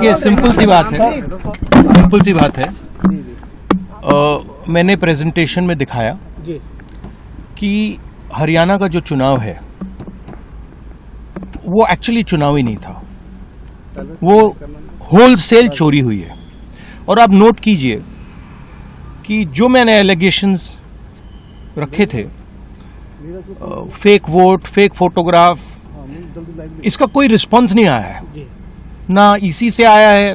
देखिए सिंपल सी बात है। सिंपल सी बात है। अ, मैंने प्रेजेंटेशन में दिखाया कि हरियाणा का जो चुनाव है वो एक्चुअली चुनाव ही नहीं था। वो होलसेल चोरी हुई है। और आप नोट कीजिए कि जो मैंने एलिगेशंस रखे थे फेक वोट फेक फोटोग्राफ इसका कोई रिस्पांस नहीं आया है। जी ना इसी से आया है।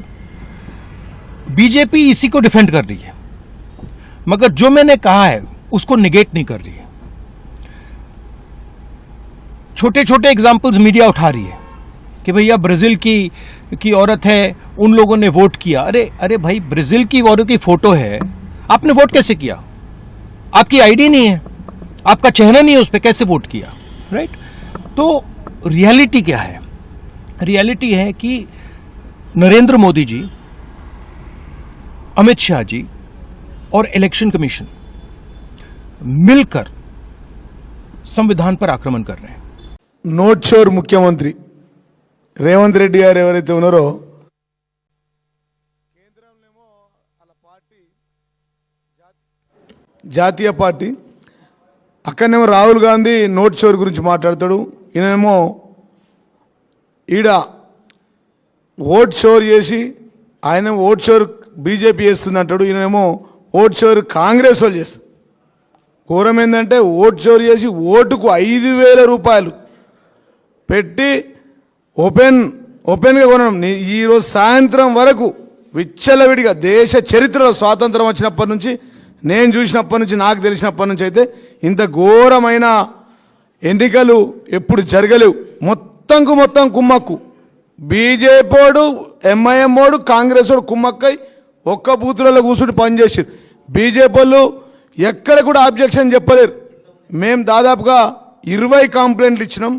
बीजेपी इसी को डिफेंड कर रही है। मगर जो मैंने कहा है, उसको निगेट नहीं कर रही है। छोटे छोटे एग्जाम्पल्स मीडिया उठा रही है कि भैया ब्राज़ील की की औरत है, उन लोगों ने वोट किया। अरे अरे भाई, ब्राज़ील की औरत की फ़ोटो है। आपने वोट कैसे किया? आपकी आईडी नहीं है। आपका चेहरा नहीं है उस पर कैसे वोट किया? राइट तो रियलिटी क्या है? रियलिटी है कि नरेंद्र मोदी जी अमित शाह जी और इलेक्शन कमीशन मिलकर संविधान पर आक्रमण कर रहे हैं నోట్ షోర్ ముఖ్యమంత్రి రేవంత్ రెడ్డి గారు ఎవరైతే ఉన్నారో జాతీయ పార్టీ అక్కడనేమో రాహుల్ గాంధీ నోట్ షోర్ గురించి మాట్లాడతాడు ఈయనేమో ఈడ ఓట్ షోర్ చేసి ఆయన ఓట్ షోర్ బీజేపీ చేస్తుంది అంటాడు ఈయనేమో ఓట్ షోర్ కాంగ్రెస్ వాళ్ళు చేస్తారు. ఘోరం ఏంటంటే ఓట్ షోర్ చేసి ఓటుకు ఐదు వేల రూపాయలు పెట్టి ఓపెన్ ఓపెన్గా కొనడం. ఈరోజు సాయంత్రం వరకు విచ్చలవిడిగా దేశ చరిత్రలో స్వాతంత్రం వచ్చినప్పటి నుంచి నేను చూసినప్పటి నుంచి నాకు తెలిసినప్పటి నుంచి అయితే ఇంత ఘోరమైన ఎన్నికలు ఎప్పుడు జరగలేవు. మొత్తంకు మొత్తం కుమ్మక్కు. బీజేపీడు ఎంఐఎం ఓడు కాంగ్రెస్ వాడు కుమ్మక్కై ఒక్క బూతులలో కూర్చుని పనిచేసారు బీజేపీ వాళ్ళు ఎక్కడ కూడా ఆబ్జెక్షన్ చెప్పలేరు. మేము దాదాపుగా ఇరవై కంప్లైంట్లు ఇచ్చినాం.